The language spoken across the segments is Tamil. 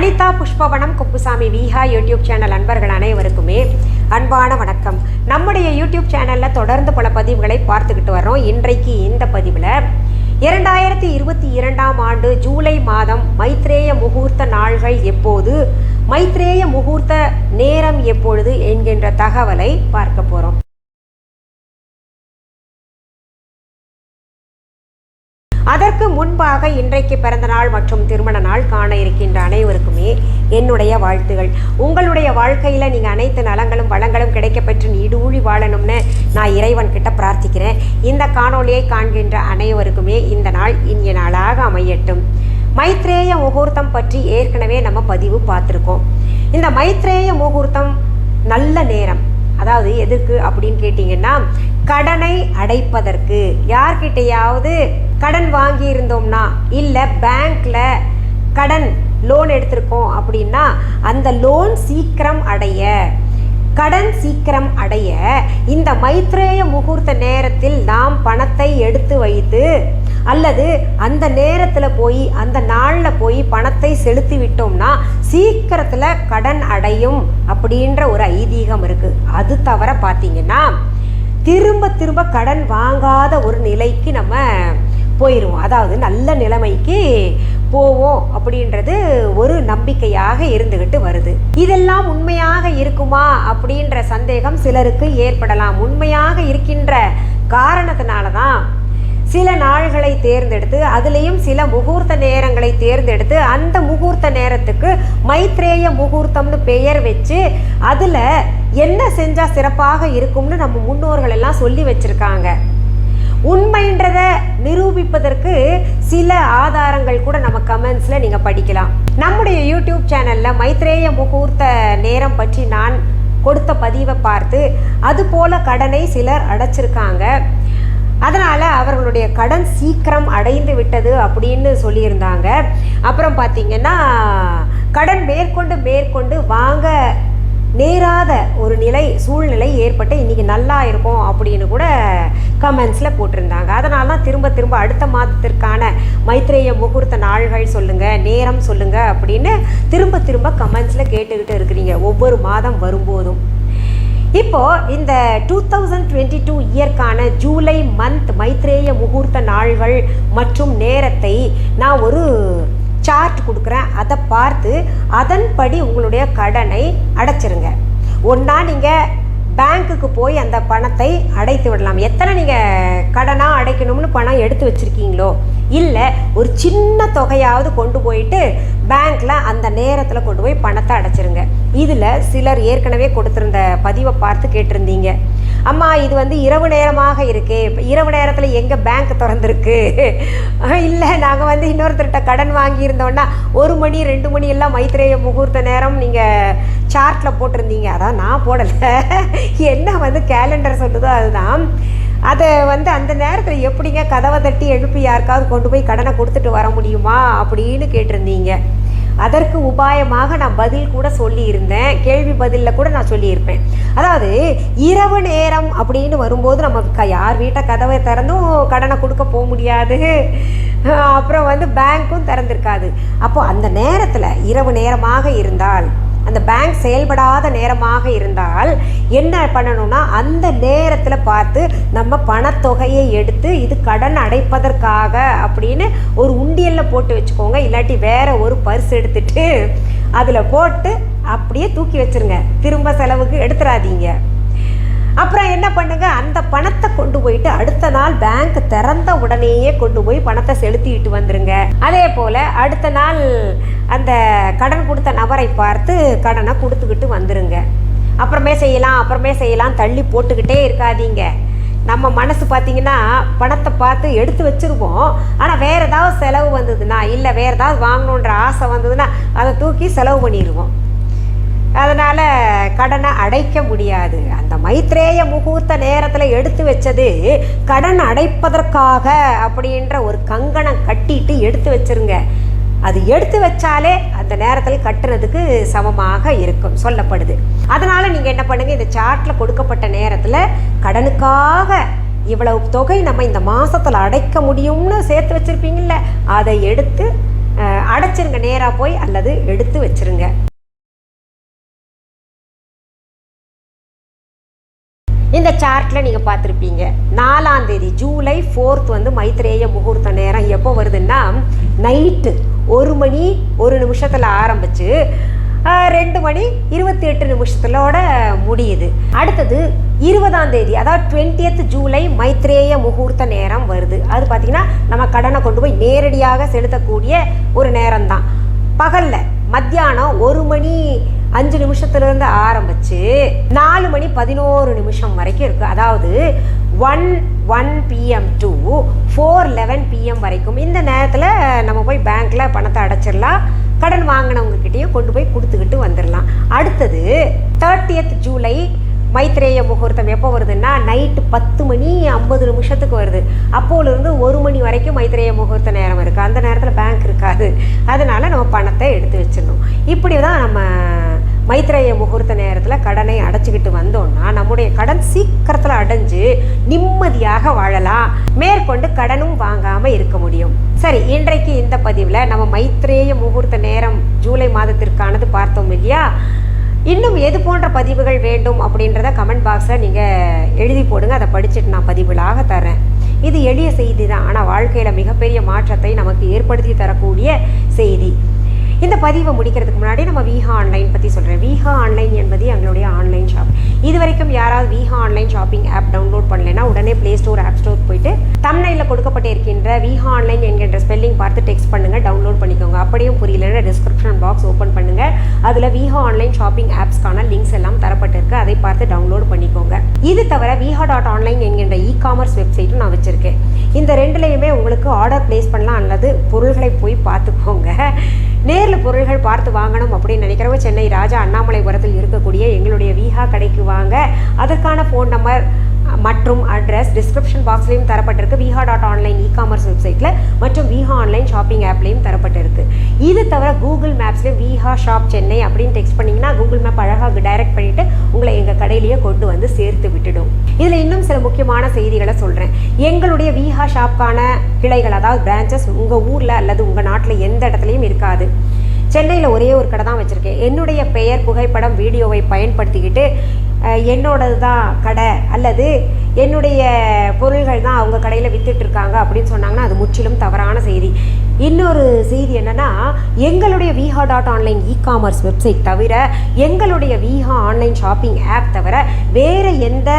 அனிதா புஷ்பவனம் குப்புசாமி விஹா யூடியூப் சேனல் அன்பர்கள் அனைவருக்குமே அன்பான வணக்கம். நம்முடைய யூடியூப் சேனலில் தொடர்ந்து பல பதிவுகளை பார்த்துக்கிட்டு வர்றோம். இன்றைக்கு இந்த பதிவில் இரண்டாயிரத்தி இருபத்தி இரண்டாம் ஆண்டு ஜூலை மாதம் மைத்ரேய முகூர்த்த நாள்கள் எப்போது மைத்ரேய முகூர்த்த நேரம் எப்பொழுது என்கின்ற தகவலை பார்க்க போகிறோம் அதற்கு முன்பாக இன்றைக்கு பிறந்த நாள் மற்றும் திருமண நாள் காண இருக்கின்ற அனைவருக்குமே என்னுடைய வாழ்த்துகள். உங்களுடைய வாழ்க்கையில் நீங்கள் அனைத்து நலங்களும் வளங்களும் கிடைக்கப்பெற்று நீடூழி வாழணும்னு நான் இறைவன் கிட்ட பிரார்த்திக்கிறேன். இந்த காணொளியை காண்கின்ற அனைவருக்குமே இந்த நாள் இனிய நாளாக அமையட்டும். மைத்ரேய முகூர்த்தம் பற்றி ஏற்கனவே நம்ம பதிவு பார்த்துருக்கோம். இந்த மைத்ரேய முகூர்த்தம் நல்ல நேரம். அதாவது எதுக்கு அப்படின்னு கேட்டிங்கன்னா கடனை அடைப்பதற்கு. யார்கிட்டையாவது கடன் வாங்கியிருந்தோம்னா இல்லை பேங்க்கில் கடன் லோன் எடுத்திருக்கோம் அப்படின்னா அந்த லோன் சீக்கிரம் அடைய. கடன் சீக்கிரம் அடைய. இந்த மைத்ரேய முகூர்த்த நேரத்தில் நாம் பணத்தை எடுத்து வைத்து அல்லது அந்த நேரத்தில் போய் அந்த நாளில் போய் பணத்தை செலுத்தி விட்டோம்னா சீக்கிரத்தில் கடன் அடையும் அப்படின்ற ஒரு ஐதீகம் இருக்குது அது தவிர பார்த்தீங்கன்னா திரும்ப திரும்ப கடன் வாங்காத ஒரு நிலைக்கு நம்ம போயிடுவோம் அதாவது நல்ல நிலைமைக்கு போவோம் அப்படின்றது ஒரு நம்பிக்கையாக இருந்துகிட்டு வருது. இதெல்லாம் உண்மையாக இருக்குமா அப்படின்ற சந்தேகம் சிலருக்கு ஏற்படலாம். உண்மையாக இருக்கின்ற காரணத்தினால தான் சில நாள்களை தேர்ந்தெடுத்து அதுலேயும் சில முகூர்த்த நேரங்களை தேர்ந்தெடுத்து அந்த முகூர்த்த நேரத்துக்கு மைத்ரேய முகூர்த்தம்னு பெயர் வச்சு அதில் என்ன செஞ்சால் சிறப்பாக இருக்கும்னு நம்ம முன்னோர்கள் எல்லாம் சொல்லி வச்சுருக்காங்க. உண்மைன்றத நிரூபிப்பதற்கு சில ஆதாரங்கள் கூட நம்ம கமெண்ட்ஸில் நீங்கள் படிக்கலாம். நம்முடைய யூடியூப் சேனலில் மைத்ரேய முகூர்த்த நேரம் பற்றி நான் கொடுத்த பதிவை பார்த்து அதுபோல கடனை சிலர் அடைச்சிருக்காங்க. அதனால் அவர்களுடைய கடன் சீக்கிரம் அடைந்து விட்டது அப்படின்னு சொல்லியிருந்தாங்க. அப்புறம் பார்த்திங்கன்னா கடன் மேற்கொண்டு மேற்கொண்டு வாங்க நேராத ஒரு நிலை சூழ்நிலை ஏற்பட்டு இன்றைக்கி நல்லா இருக்கும் அப்படின்னு கூட கமெண்ட்ஸில் போட்டிருந்தாங்க. அதனால தான் திரும்ப திரும்ப அடுத்த மாதத்திற்கான மைத்ரேய முகூர்த்த நாள்கள் சொல்லுங்கள் நேரம் சொல்லுங்கள் அப்படின்னு திரும்ப திரும்ப கமெண்ட்ஸில் கேட்டுக்கிட்டு இருக்கிறீங்க. ஒவ்வொரு மாதம் வரும்போதும். இப்போ இந்த டூ தௌசண்ட் டுவெண்ட்டி டூ இயர்க்கான ஜூலை மந்த் மைத்ரேய முகூர்த்த நாள்கள் மற்றும் நேரத்தை நான் ஒரு சார்ட் கொடுக்குறேன். அதை பார்த்து அதன்படி உங்களுடைய கடனை அடைச்சிருங்க. ஒன்றா நீங்கள் பேங்க்குக்கு போய் அந்த பணத்தை அடைத்து விடலாம். எத்தனை நீங்கள் கடனாக அடைக்கணும்னு பணம் எடுத்து வச்சுருக்கீங்களோ? இல்லை ஒரு சின்ன தொகையாவது கொண்டு போயிட்டு பேங்க்கில் அந்த நேரத்தில் கொண்டு போய் பணத்தை அடைச்சிருங்க. இதில் சிலர் ஏற்கனவே கொடுத்துருந்த பதிவை பார்த்து கேட்டிருந்தீங்க. அம்மா இது வந்து இரவு நேரமாக இருக்குது இப்போ இரவு நேரத்தில் எங்கே பேங்க் திறந்துருக்கு? இல்லை நாங்கள் வந்து இன்னொருத்தர்கிட்ட கடன் வாங்கியிருந்தோன்னா ஒரு மணி ரெண்டு மணி எல்லாம் மைத்திரேய முகூர்த்த நேரம் நீங்கள் சார்ட்டில் போட்டிருந்தீங்க. அதான் நான் போடலை. என்ன வந்து கேலண்டர் சொல்லுதோ அதுதான். அதை வந்து அந்த நேரத்தில் எப்படிங்க கதவை தட்டி எழுப்பி யாருக்காவது கொண்டு போய் கடனை கொடுத்துட்டு வர முடியுமா அப்படின்னு கேட்டிருந்தீங்க. அதற்கு உபாயமாக நான் பதில் கூட சொல்லியிருந்தேன். கேள்வி பதிலில் கூட நான் சொல்லியிருப்பேன். அதாவது இரவு நேரம் அப்படின்னு வரும்போது நம்ம க யார் வீட்டை கதவை திறந்தும் கடனை கொடுக்க போக முடியாது. அப்புறம் வந்து பேங்க்கும் திறந்திருக்காது. அப்போ அந்த நேரத்தில் இரவு நேரமாக இருந்தால் அந்த பேங்க் செயல்படாத நேரமாக இருந்தால் என்ன பண்ணணும்னா அந்த நேரத்தில் பார்த்து நம்ம பணத்தொகையை எடுத்து இது கடன் அடைப்பதற்காக அப்படின்னு ஒரு உண்டியலில் போட்டு வச்சுக்கோங்க. இல்லாட்டி வேற ஒரு பர்ஸ் எடுத்துட்டு அதில் போட்டு அப்படியே தூக்கி வச்சிருங்க. திரும்ப செலவுக்கு எடுத்துடாதீங்க அப்புறம் என்ன பண்ணுங்க? அந்த பணத்தை கொண்டு போயிட்டு அடுத்த நாள் பேங்க் திறந்த உடனேயே கொண்டு போய் பணத்தை செலுத்திட்டு வந்துருங்க. அதே போல் அடுத்த நாள் அந்த கடன் கொடுத்த நபரை பார்த்து கடனை கொடுத்துக்கிட்டு வந்துருங்க. அப்புறமே செய்யலாம் அப்புறமே செய்யலாம் தள்ளி போட்டுக்கிட்டே இருக்காதீங்க. நம்ம மனசு பார்த்தீங்கன்னா பணத்தை பார்த்து எடுத்து வச்சுருவோம். ஆனால் வேறு ஏதாவது செலவு வந்ததுன்னா இல்லை வேறு ஏதாவது வாங்கணுன்ற ஆசை வந்ததுன்னா அதை தூக்கி செலவு பண்ணிடுவோம். அதனால் கடனை அடைக்க முடியாது. அந்த மைத்ரேய முகூர்த்த நேரத்தில் எடுத்து வச்சது கடன் அடைப்பதற்காக அப்படின்ற ஒரு கங்கணம் கட்டிட்டு எடுத்து வச்சிருங்க. அது எடுத்து வச்சாலே அந்த நேரத்தில் கட்டுறதுக்கு சமமாக இருக்கும் சொல்லப்படுது. அதனால் நீங்கள் என்ன பண்ணுங்கள் இந்த சார்ட்டில் கொடுக்கப்பட்ட நேரத்தில் கடனுக்காக இவ்வளவு தொகை நம்ம இந்த மாதத்தில் அடைக்க முடியும்னு சேர்த்து வச்சுருப்பீங்கள்ல அதை எடுத்து அடைச்சிருங்க நேராக போய் அல்லது எடுத்து வச்சிருங்க. இந்த சார்ட்டில் நீங்கள் பார்த்துருப்பீங்க. நாலாம் தேதி ஜூலை ஃபோர்த் வந்து மைத்ரேய முகூர்த்த நேரம். எப்போ வருதுன்னா நைட்டு ஒரு மணி ஒரு நிமிஷத்தில் ஆரம்பித்து ரெண்டு மணி இருபத்தி எட்டு நிமிஷத்துலோட முடியுது. அடுத்தது இருபதாம் தேதி அதாவது டுவெண்ட்டியத் ஜூலை மைத்ரேய முகூர்த்த நேரம் வருது. அது பார்த்திங்கன்னா நம்ம கடனை கொண்டு போய் நேரடியாக செலுத்தக்கூடிய ஒரு நேரம் தான் பகலில் மத்தியானம் ஒரு மணி அஞ்சு நிமிஷத்துலேருந்து ஆரம்பித்து நாலு மணி பதினோரு நிமிஷம் வரைக்கும் இருக்குது அதாவது one one PM to four eleven PM வரைக்கும் இந்த நேரத்தில் நம்ம போய் பேங்க்கில் பணத்தை அடைச்சிடலாம். கடன் வாங்கினவங்கக்கிட்டேயும் கொண்டு போய் கொடுத்துக்கிட்டு வந்துடலாம். அடுத்தது தேர்ட்டியத் ஜூலை மைத்ரேய முகூர்த்தம் எப்போ வருதுன்னா நைட்டு பத்து மணி ஐம்பது நிமிஷத்துக்கு வருது. அப்போலேருந்து ஒரு மணி வரைக்கும் மைத்ரேய முகூர்த்த நேரம் இருக்குது அந்த நேரத்தில் பேங்க் இருக்காது. அதனால நம்ம பணத்தை எடுத்து வச்சிடணும். இப்படி தான் நம்ம மைத்ரேய முகூர்த்த நேரத்தில் கடனை அடைச்சிக்கிட்டு வந்தோம்னா நம்முடைய கடன் சீக்கிரத்தில் அடைஞ்சு நிம்மதியாக வாழலாம். மேற்கொண்டு கடனும் வாங்காமல் இருக்க முடியும். சரி இன்றைக்கு இந்த பதிவில் நம்ம மைத்ரேய முகூர்த்த நேரம் ஜூலை மாதத்திற்கானது பார்த்தோம் இல்லையா? இன்னும் எது போன்ற பதிவுகள் வேண்டும் அப்படின்றத கமெண்ட் பாக்ஸில் நீங்கள் எழுதி போடுங்க. அதை படிச்சுட்டு நான் பதிவுகளாக தரேன் இது எளிய செய்தி தான். ஆனால் வாழ்க்கையில் மிகப்பெரிய மாற்றத்தை நமக்கு ஏற்படுத்தி தரக்கூடிய செய்தி. பதிவை முடிக்கிறதுக்கு முன்னாடி நம்ம வீஹா ஆன்லைன் பற்றி சொல்கிறேன் வீஹா ஆன்லைன் என்பது எங்களுடைய ஆன்லைன் ஷாப் இது வரைக்கும் யாராவது Viha online shopping app download பண்ணலைன்னா உடனே ப்ளே ஸ்டோர் ஆப் ஸ்டோர் போயிட்டு தமிழ்நாட்டில் கொடுக்கப்பட்டு இருக்கின்ற வீஹா ஆன்லைன் என்கின்ற ஸ்பெல்லிங் பார்த்து டெக்ஸ்ட் பண்ணுங்கள் டவுன்லோட் பண்ணிக்கோங்க. அப்படியும் புரியலன்னா டிஸ்கிரிப்ஷன் பாக்ஸ் ஓப்பன் பண்ணுங்கள் அதில் வீஹா ஆன்லைன் ஷாப்பிங் ஆப்ஸ்க்கான லிங்க்ஸ் எல்லாம் தரப்பட்டிருக்கு. அதை பார்த்து டவுன்லோட் பண்ணிக்கோங்க. இது தவிர வீஹா டாட் ஆன்லைன் என்கின்ற இ காமர்ஸ் வெப்சைட்டும் நான் வச்சுருக்கேன். இந்த ரெண்டுலேயுமே உங்களுக்கு ஆர்டர் ப்ளேஸ் பண்ணலாம் அல்லது பொருள்களை போய் பார்த்துக்கோங்க. நேரில் பொருள்கள் பார்த்து வாங்கணும் அப்படின்னு நினைக்கிறவங்க சென்னை ராஜா அண்ணாமலைபுரத்தில் இருக்கக்கூடிய எங்களுடைய வீஹா கடைக்கு வாங்க. அதற்கான ஃபோன் நம்பர் மற்றும் அட்ரஸ் டிஸ்கிரிப்ஷன் பாக்ஸ்லையும் தரப்பட்டிருக்கு. Viha dot online e commerce வெப்சைட்டில் மற்றும் விஹா ஆன்லைன் ஷாப்பிங் ஆப்லையும் தரப்பட்டிருக்கு. இது தவிர கூகுள் மேப்ஸ்லேயும் விஹா ஷாப் சென்னை அப்படின்னு டெக்ஸ்ட் பண்ணிங்கன்னா கூகுள் மேப் அழகாக டைரக்ட் பண்ணிவிட்டு உங்களை எங்கள் கடையிலேயே கொண்டு வந்து சேர்த்து விட்டுடும். இதில் இன்னும் சில முக்கியமான செய்திகளை சொல்கிறேன் எங்களுடைய விஹா ஷாப்க்கான கிளைகள் அதாவது பிரான்ச்சஸ் உங்கள் ஊரில் அல்லது உங்கள் நாட்டில் எந்த இடத்துலையும் இருக்காது. சென்னையில் ஒரே ஒரு கடை தான் வச்சுருக்கேன். என்னுடைய பெயர் புகைப்படம் வீடியோவை பயன்படுத்திக்கிட்டு என்னோடது தான் கடை அல்லது என்னுடைய பொருள்கள் தான் அவங்க கடையில் விற்றுட்ருக்காங்க அப்படின்னு சொன்னாங்கன்னா அது முற்றிலும் தவறான செய்தி. இன்னொரு செய்தி என்னென்னா எங்களுடைய Viha dot online e commerce website தவிர எங்களுடைய விஹா ஆன்லைன் ஷாப்பிங் ஆப் தவிர வேறு எந்த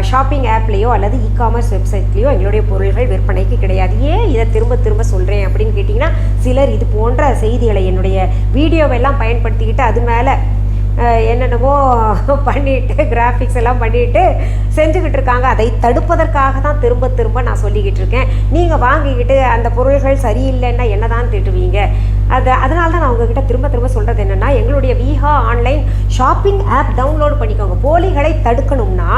ஷாப்பிங் ஆப்லேயோ அல்லது இ காமர்ஸ் வெப்சைட்லேயோ எங்களுடைய பொருள்கள் விற்பனைக்கு கிடையாது. ஏன் இதை திரும்ப திரும்ப சொல்கிறேன் அப்படின்னு கேட்டிங்கன்னா சிலர் இது போன்ற செய்திகளை என்னுடைய வீடியோவெல்லாம் பயன்படுத்திக்கிட்டு அது மேலே என்னென்னமோ பண்ணிட்டு கிராஃபிக்ஸ் எல்லாம் பண்ணிட்டு செஞ்சுக்கிட்டு இருக்காங்க. அதை தடுப்பதற்காக தான் திரும்ப திரும்ப நான் சொல்லிக்கிட்டு இருக்கேன். நீங்கள் வாங்கிக்கிட்டு அந்த பொருள்கள் சரியில்லைன்னா என்ன தான் திட்டுவீங்க? அது அதனால தான் நான் உங்ககிட்ட திரும்ப திரும்ப சொல்கிறது என்னென்னா எங்களுடைய Viha online shopping app download பண்ணிக்கோங்க. போலிகளை தடுக்கணும்னா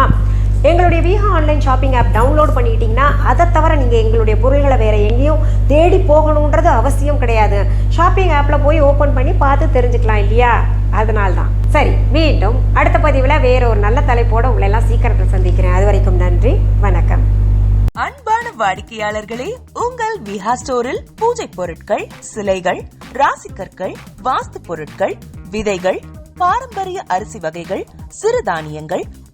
எங்களுடைய Viha online shopping app download பண்ணிக்கிட்டிங்கன்னா அதை தவிர நீங்கள் எங்களுடைய பொருள்களை வேறு எங்கேயும் தேடி போகணுன்றது அவசியம் கிடையாது. ஷாப்பிங் ஆப்பில் போய் ஓப்பன் பண்ணி பார்த்து தெரிஞ்சுக்கலாம் இல்லையா? அதனால தான் சரி மீண்டும் அடுத்த பதிவில் வேற ஒரு நல்ல தலைப்போட உங்களை எல்லாம் சீக்கிரத்தில் சந்திக்கிறேன். அது வரைக்கும் நன்றி வணக்கம். அன்பான வாடிக்கையாளர்களே உங்கள் விஹா ஸ்டோரில் பூஜை பொருட்கள் சிலைகள் ராசிக்கற்கள் வாஸ்து பொருட்கள் விதைகள் பாரம்பரிய அரிசி வகைகள் சிறுதானியங்கள்